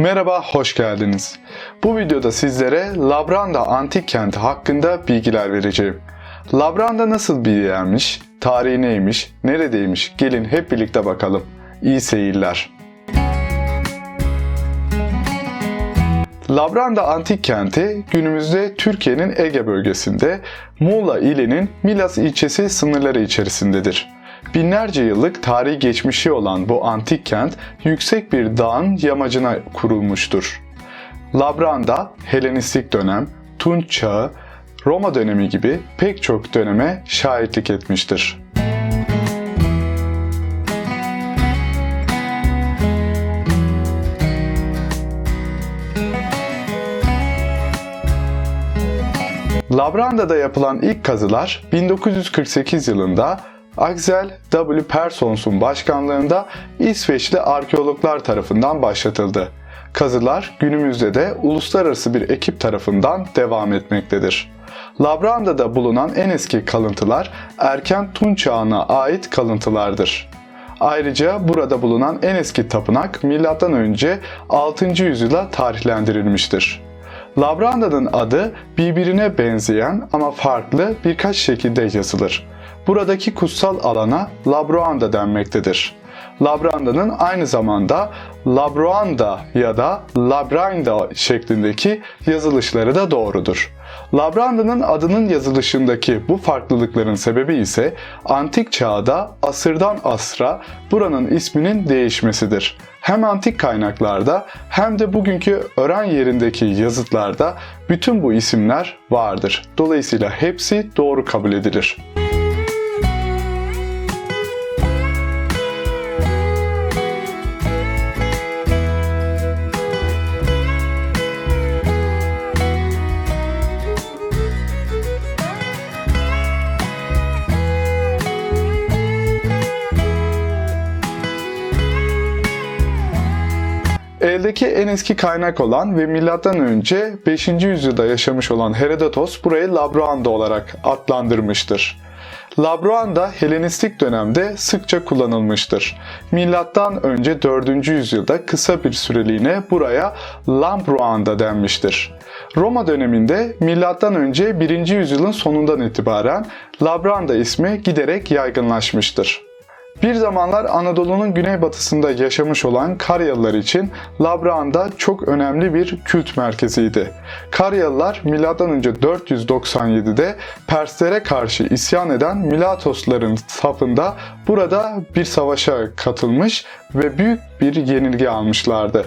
Merhaba, hoş geldiniz. Bu videoda sizlere Labranda antik kenti hakkında bilgiler vereceğim. Labranda nasıl bir yermiş, tarihi neymiş, neredeymiş gelin hep birlikte bakalım. İyi seyirler. Labranda antik kenti günümüzde Türkiye'nin Ege bölgesinde Muğla ilinin Milas ilçesi sınırları içerisindedir. Binlerce yıllık tarihi geçmişi olan bu antik kent yüksek bir dağın yamacına kurulmuştur. Labranda, Helenistik dönem, Tunç çağı, Roma dönemi gibi pek çok döneme şahitlik etmiştir. Labranda'da yapılan ilk kazılar 1948 yılında Axel W. Persons'un başkanlığında İsveçli arkeologlar tarafından başlatıldı. Kazılar günümüzde de uluslararası bir ekip tarafından devam etmektedir. Labranda'da bulunan en eski kalıntılar erken Tunç çağına ait kalıntılardır. Ayrıca burada bulunan en eski tapınak M.Ö. 6. yüzyıla tarihlendirilmiştir. Labranda'nın adı birbirine benzeyen ama farklı birkaç şekilde yazılır. Buradaki kutsal alana Labroanda denmektedir. Labranda'nın aynı zamanda Labroanda ya da Labrinda şeklindeki yazılışları da doğrudur. Labranda'nın adının yazılışındaki bu farklılıkların sebebi ise antik çağda asırdan asra buranın isminin değişmesidir. Hem antik kaynaklarda hem de bugünkü öğren yerindeki yazıtlarda bütün bu isimler vardır. Dolayısıyla hepsi doğru kabul edilir. Eldeki en eski kaynak olan ve M.Ö. 5. yüzyılda yaşamış olan Herodotos burayı Labroanda olarak adlandırmıştır. Labroanda Helenistik dönemde sıkça kullanılmıştır. Milattan önce 4. yüzyılda kısa bir süreliğine buraya Lambroanda denmiştir. Roma döneminde milattan önce 1. yüzyılın sonundan itibaren Labranda ismi giderek yaygınlaşmıştır. Bir zamanlar Anadolu'nun güneybatısında yaşamış olan Karyalılar için Labranda çok önemli bir kült merkeziydi. Karyalılar M.Ö. 497'de Perslere karşı isyan eden Milatosların safında burada bir savaşa katılmış ve büyük bir yenilgi almışlardı.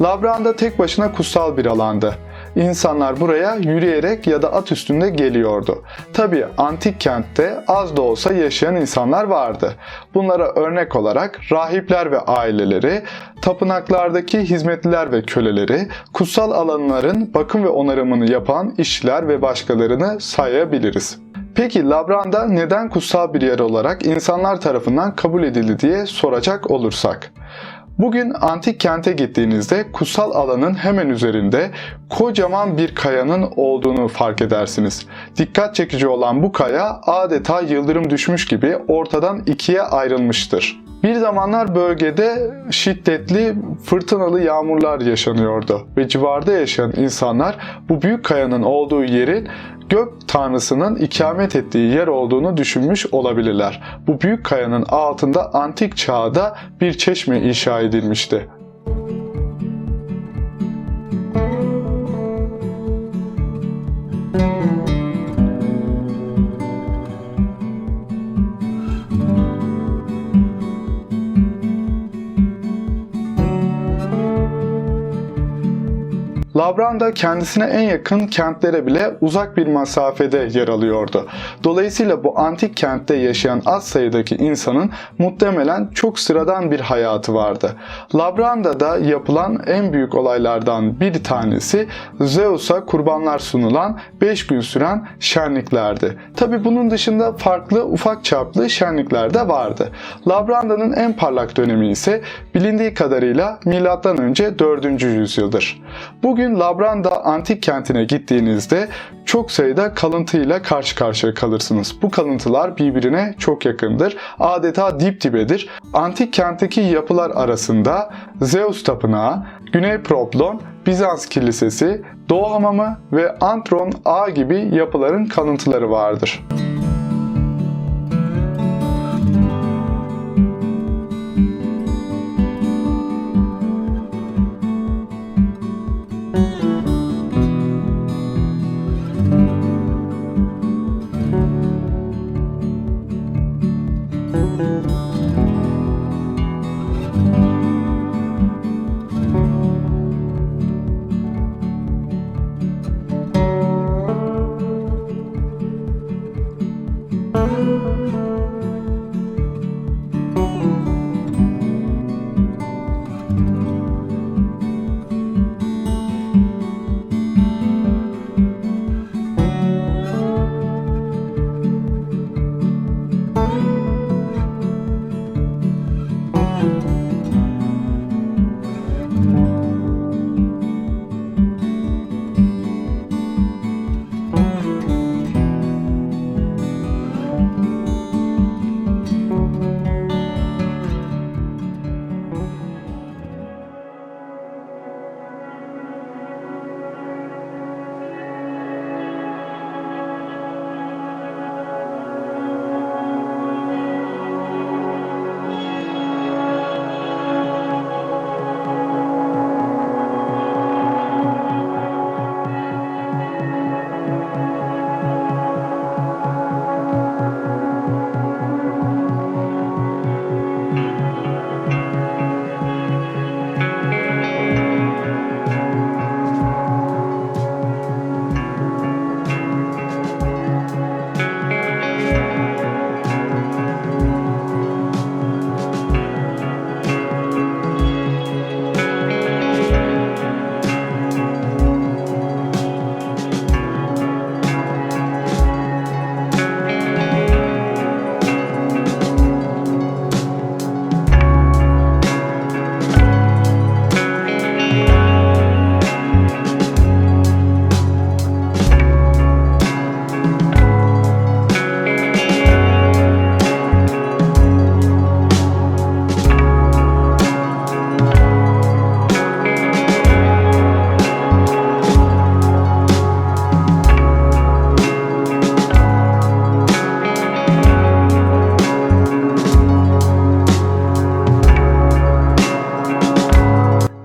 Labranda tek başına kutsal bir alandı. İnsanlar buraya yürüyerek ya da at üstünde geliyordu. Tabi antik kentte az da olsa yaşayan insanlar vardı. Bunlara örnek olarak rahipler ve aileleri, tapınaklardaki hizmetliler ve köleleri, kutsal alanların bakım ve onarımını yapan işçiler ve başkalarını sayabiliriz. Peki Labranda neden kutsal bir yer olarak insanlar tarafından kabul edildi diye soracak olursak. Bugün antik kente gittiğinizde kutsal alanın hemen üzerinde kocaman bir kayanın olduğunu fark edersiniz. Dikkat çekici olan bu kaya adeta yıldırım düşmüş gibi ortadan ikiye ayrılmıştır. Bir zamanlar bölgede şiddetli fırtınalı yağmurlar yaşanıyordu ve civarda yaşayan insanlar bu büyük kayanın olduğu yerin gök tanrısının ikamet ettiği yer olduğunu düşünmüş olabilirler. Bu büyük kayanın altında antik çağda bir çeşme inşa edilmişti. Labranda kendisine en yakın kentlere bile uzak bir mesafede yer alıyordu. Dolayısıyla bu antik kentte yaşayan az sayıdaki insanın muhtemelen çok sıradan bir hayatı vardı. Labranda'da yapılan en büyük olaylardan bir tanesi Zeus'a kurbanlar sunulan 5 gün süren şenliklerdi. Tabi bunun dışında farklı ufak çaplı şenlikler de vardı. Labranda'nın en parlak dönemi ise bilindiği kadarıyla M.Ö. 4. yüzyıldır. Bugün Labranda antik kentine gittiğinizde çok sayıda kalıntıyla karşı karşıya kalırsınız. Bu kalıntılar birbirine çok yakındır. Adeta dip dibedir. Antik kentteki yapılar arasında Zeus Tapınağı, Güney Proplon, Bizans Kilisesi, Doğu Hamamı ve Antron A gibi yapıların kalıntıları vardır. you